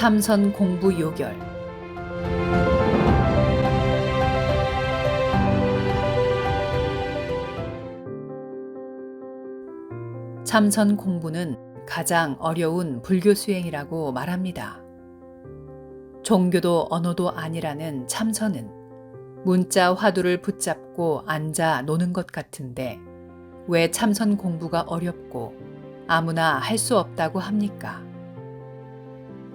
참선 공부 요결 참선 공부는 가장 어려운 불교 수행이라고 말합니다. 종교도 언어도 아니라는 참선은 문자 화두를 붙잡고 앉아 노는 것 같은데 왜 참선 공부가 어렵고 아무나 할 수 없다고 합니까?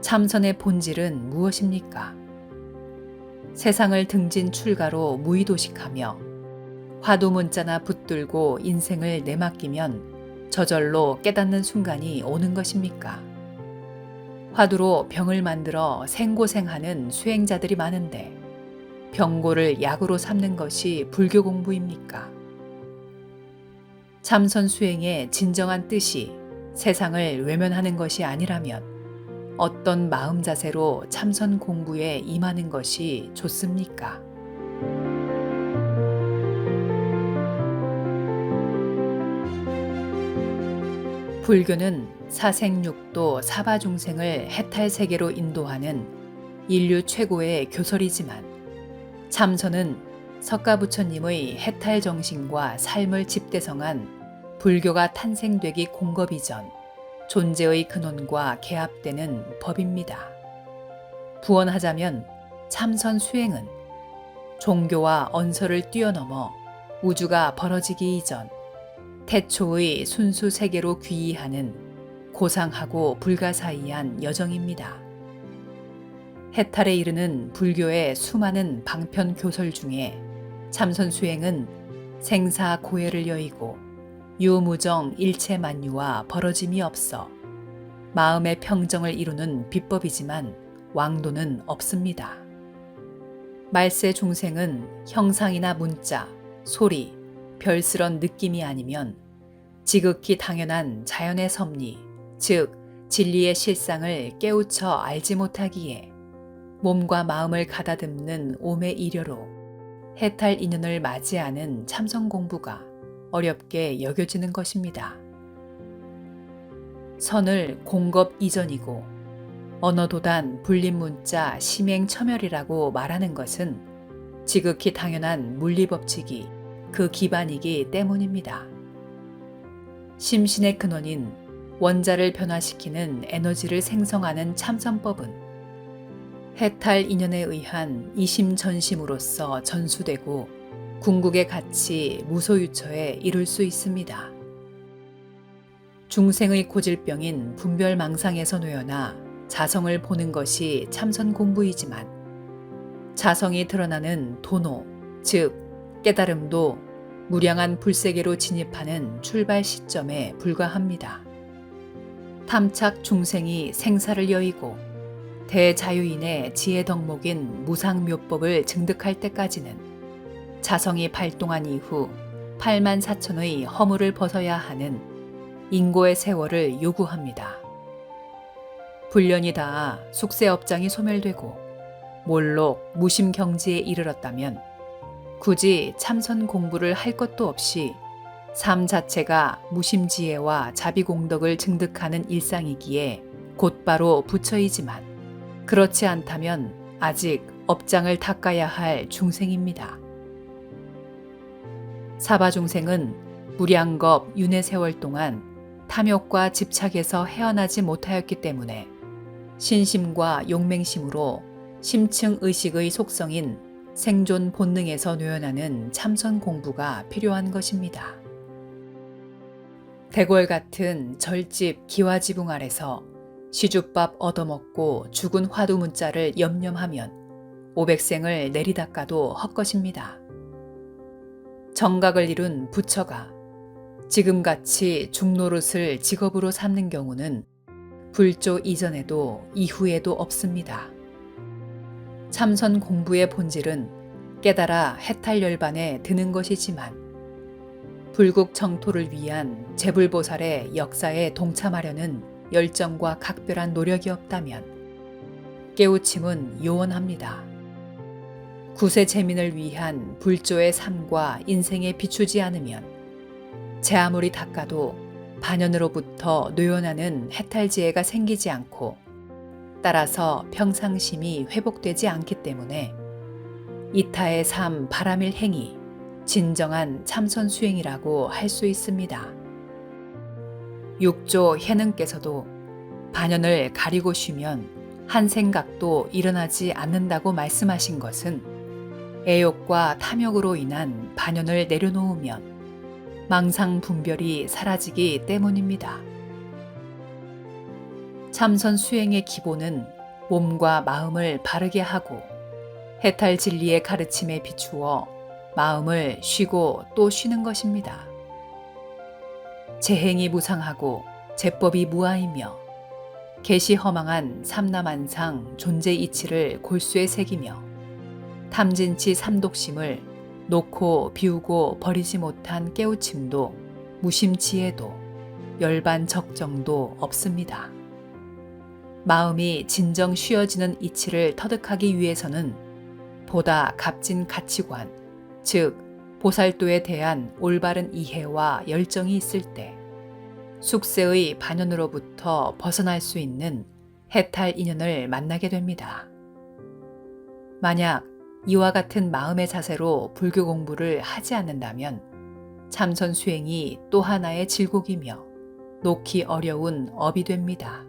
참선의 본질은 무엇입니까? 세상을 등진 출가로 무의도식하며 화두 문자나 붙들고 인생을 내맡기면 저절로 깨닫는 순간이 오는 것입니까? 화두로 병을 만들어 생고생하는 수행자들이 많은데 병고를 약으로 삼는 것이 불교 공부입니까? 참선 수행의 진정한 뜻이 세상을 외면하는 것이 아니라면 어떤 마음 자세로 참선 공부에 임하는 것이 좋습니까? 불교는 사생육도 사바중생을 해탈 세계로 인도하는 인류 최고의 교설이지만 참선은 석가 부처님의 해탈 정신과 삶을 집대성한 불교가 탄생되기 공급 이전 존재의 근원과 개합되는 법입니다. 부언하자면 참선 수행은 종교와 언서를 뛰어넘어 우주가 벌어지기 이전 태초의 순수 세계로 귀의하는 고상하고 불가사의한 여정입니다. 해탈에 이르는 불교의 수많은 방편 교설 중에 참선 수행은 생사 고해를 여의고 유무정 일체 만유와 벌어짐이 없어 마음의 평정을 이루는 비법이지만 왕도는 없습니다. 말세 중생은 형상이나 문자, 소리, 별스런 느낌이 아니면 지극히 당연한 자연의 섭리, 즉 진리의 실상을 깨우쳐 알지 못하기에 몸과 마음을 가다듬는 오매 이려로 해탈 인연을 맞이하는 참선 공부가 어렵게 여겨지는 것입니다. 선을 공급 이전이고 언어도단 불림 문자 심행 첨열이라고 말하는 것은 지극히 당연한 물리법칙이 그 기반이기 때문입니다. 심신의 근원인 원자를 변화시키는 에너지를 생성하는 참선법은 해탈 인연에 의한 이심전심으로서 전수되고 궁극의 가치 무소유처에 이룰 수 있습니다. 중생의 고질병인 분별망상에서 놓여나 자성을 보는 것이 참선 공부이지만 자성이 드러나는 도노, 즉 깨달음도 무량한 불세계로 진입하는 출발 시점에 불과합니다. 탐착 중생이 생사를 여의고 대자유인의 지혜 덕목인 무상묘법을 증득할 때까지는 자성이 발동한 이후 8만 4천의 허물을 벗어야 하는 인고의 세월을 요구합니다. 불련이 닿아 숙세업장이 소멸되고 몰록 무심 경지에 이르렀다면 굳이 참선 공부를 할 것도 없이 삶 자체가 무심지혜와 자비공덕을 증득하는 일상이기에 곧바로 부처이지만 그렇지 않다면 아직 업장을 닦아야 할 중생입니다. 사바 중생은 무량겁 윤회 세월 동안 탐욕과 집착에서 헤어나지 못하였기 때문에 신심과 용맹심으로 심층 의식의 속성인 생존 본능에서 뇌어나는 참선 공부가 필요한 것입니다. 대궐 같은 절집 기와지붕 아래서 시주밥 얻어먹고 죽은 화두 문자를 염념하면 오백생을 내리닦아도 헛것입니다. 정각을 이룬 부처가 지금같이 중노릇을 직업으로 삼는 경우는 불조 이전에도 이후에도 없습니다. 참선 공부의 본질은 깨달아 해탈 열반에 드는 것이지만 불국 정토를 위한 재불보살의 역사에 동참하려는 열정과 각별한 노력이 없다면 깨우침은 요원합니다. 구세 재민을 위한 불조의 삶과 인생에 비추지 않으면 제 아무리 닦아도 반연으로부터 뇌원하는 해탈지혜가 생기지 않고 따라서 평상심이 회복되지 않기 때문에 이타의 삶 바람일 행위, 진정한 참선 수행이라고 할 수 있습니다. 육조 해능께서도 반연을 가리고 쉬면 한 생각도 일어나지 않는다고 말씀하신 것은 애욕과 탐욕으로 인한 반연을 내려놓으면 망상 분별이 사라지기 때문입니다. 참선 수행의 기본은 몸과 마음을 바르게 하고 해탈 진리의 가르침에 비추어 마음을 쉬고 또 쉬는 것입니다. 재행이 무상하고 제법이 무아이며 개시 허망한 삼남한상 존재 이치를 골수에 새기며 탐진치 삼독심을 놓고 비우고 버리지 못한 깨우침도 무심치에도 열반 적정도 없습니다. 마음이 진정 쉬어지는 이치를 터득하기 위해서는 보다 값진 가치관, 즉 보살도에 대한 올바른 이해와 열정이 있을 때 숙세의 반연으로부터 벗어날 수 있는 해탈 인연을 만나게 됩니다. 만약 이와 같은 마음의 자세로 불교 공부를 하지 않는다면 참선 수행이 또 하나의 질곡이며 놓기 어려운 업이 됩니다.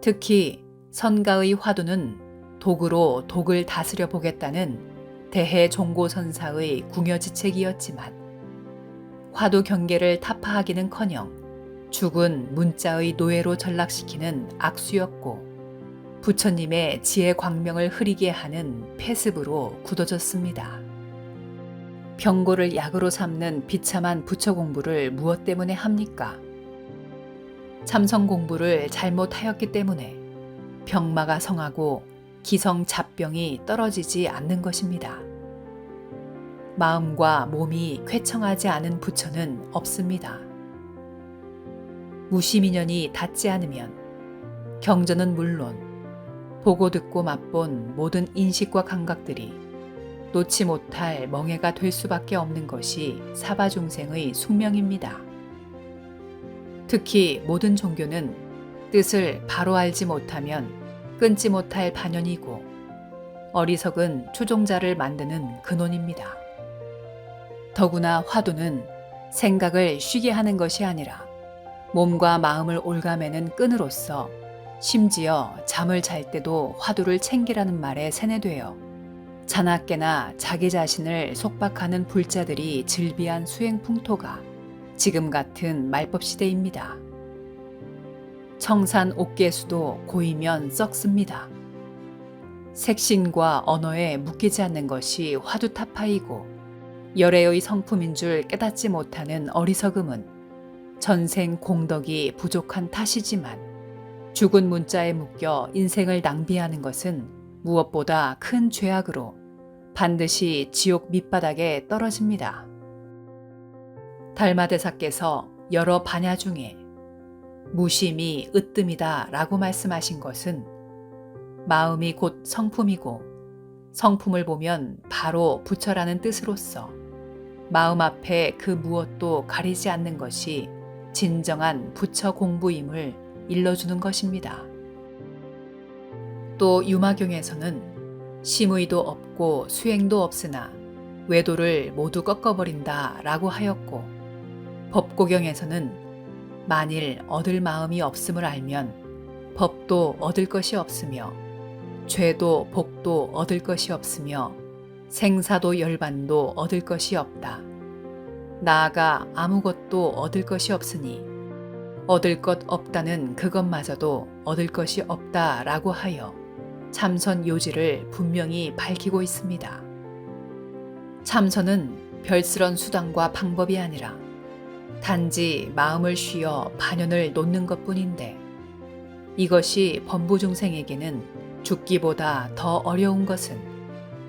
특히 선가의 화두는 독으로 독을 다스려 보겠다는 대해 종고선사의 궁여지책이었지만 화두 경계를 타파하기는커녕 죽은 문자의 노예로 전락시키는 악수였고 부처님의 지혜 광명을 흐리게 하는 폐습으로 굳어졌습니다. 병고를 약으로 삼는 비참한 부처 공부를 무엇 때문에 합니까? 참성 공부를 잘못하였기 때문에 병마가 성하고 기성 잡병이 떨어지지 않는 것입니다. 마음과 몸이 쾌청하지 않은 부처는 없습니다. 무심인연이 닿지 않으면 경전은 물론 보고 듣고 맛본 모든 인식과 감각들이 놓지 못할 멍해가 될 수밖에 없는 것이 사바 중생의 숙명입니다. 특히 모든 종교는 뜻을 바로 알지 못하면 끊지 못할 반연이고 어리석은 추종자를 만드는 근원입니다. 더구나 화두는 생각을 쉬게 하는 것이 아니라 몸과 마음을 올가매는 끈으로서 심지어 잠을 잘 때도 화두를 챙기라는 말에 세뇌되어 자나깨나 자기 자신을 속박하는 불자들이 즐비한 수행 풍토가 지금 같은 말법 시대입니다. 청산 옥계수도 고이면 썩습니다. 색신과 언어에 묶이지 않는 것이 화두 타파이고 열애의 성품인 줄 깨닫지 못하는 어리석음은 전생 공덕이 부족한 탓이지만 죽은 문자에 묶여 인생을 낭비하는 것은 무엇보다 큰 죄악으로 반드시 지옥 밑바닥에 떨어집니다. 달마대사께서 여러 반야 중에 무심이 으뜸이다 라고 말씀하신 것은 마음이 곧 성품이고 성품을 보면 바로 부처라는 뜻으로서 마음 앞에 그 무엇도 가리지 않는 것이 진정한 부처 공부임을 일러주는 것입니다. 또 유마경에서는 심의도 없고 수행도 없으나 외도를 모두 꺾어버린다 라고 하였고 법고경에서는 만일 얻을 마음이 없음을 알면 법도 얻을 것이 없으며 죄도 복도 얻을 것이 없으며 생사도 열반도 얻을 것이 없다. 나아가 아무것도 얻을 것이 없으니 얻을 것 없다는 그것마저도 얻을 것이 없다 라고 하여 참선 요지를 분명히 밝히고 있습니다. 참선은 별스런 수단과 방법이 아니라 단지 마음을 쉬어 반연을 놓는 것 뿐인데 이것이 범부중생에게는 죽기보다 더 어려운 것은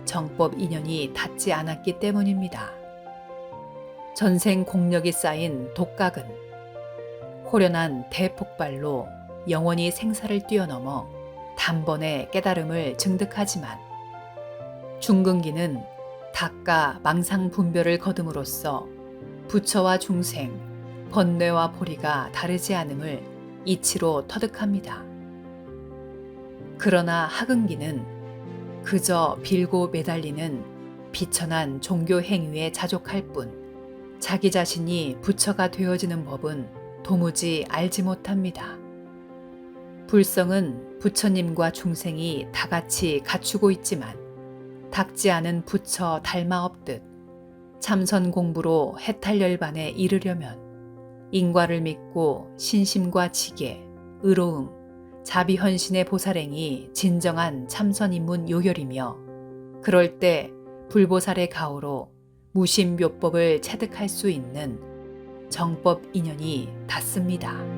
정법 인연이 닿지 않았기 때문입니다. 전생 공력이 쌓인 독각은 호련한 대폭발로 영원히 생사를 뛰어넘어 단번에 깨달음을 증득하지만 중근기는 닭과 망상 분별을 거둠으로써 부처와 중생, 번뇌와 보리가 다르지 않음을 이치로 터득합니다. 그러나 하근기는 그저 빌고 매달리는 비천한 종교 행위에 자족할 뿐 자기 자신이 부처가 되어지는 법은 도무지 알지 못합니다. 불성은 부처님과 중생이 다 같이 갖추고 있지만 닦지 않은 부처 닮아 없듯 참선 공부로 해탈열반에 이르려면 인과를 믿고 신심과 지계, 의로움, 자비헌신의 보살행이 진정한 참선 입문 요결이며 그럴 때 불보살의 가호로 무심묘법을 체득할 수 있는 정법 인연이 닿습니다.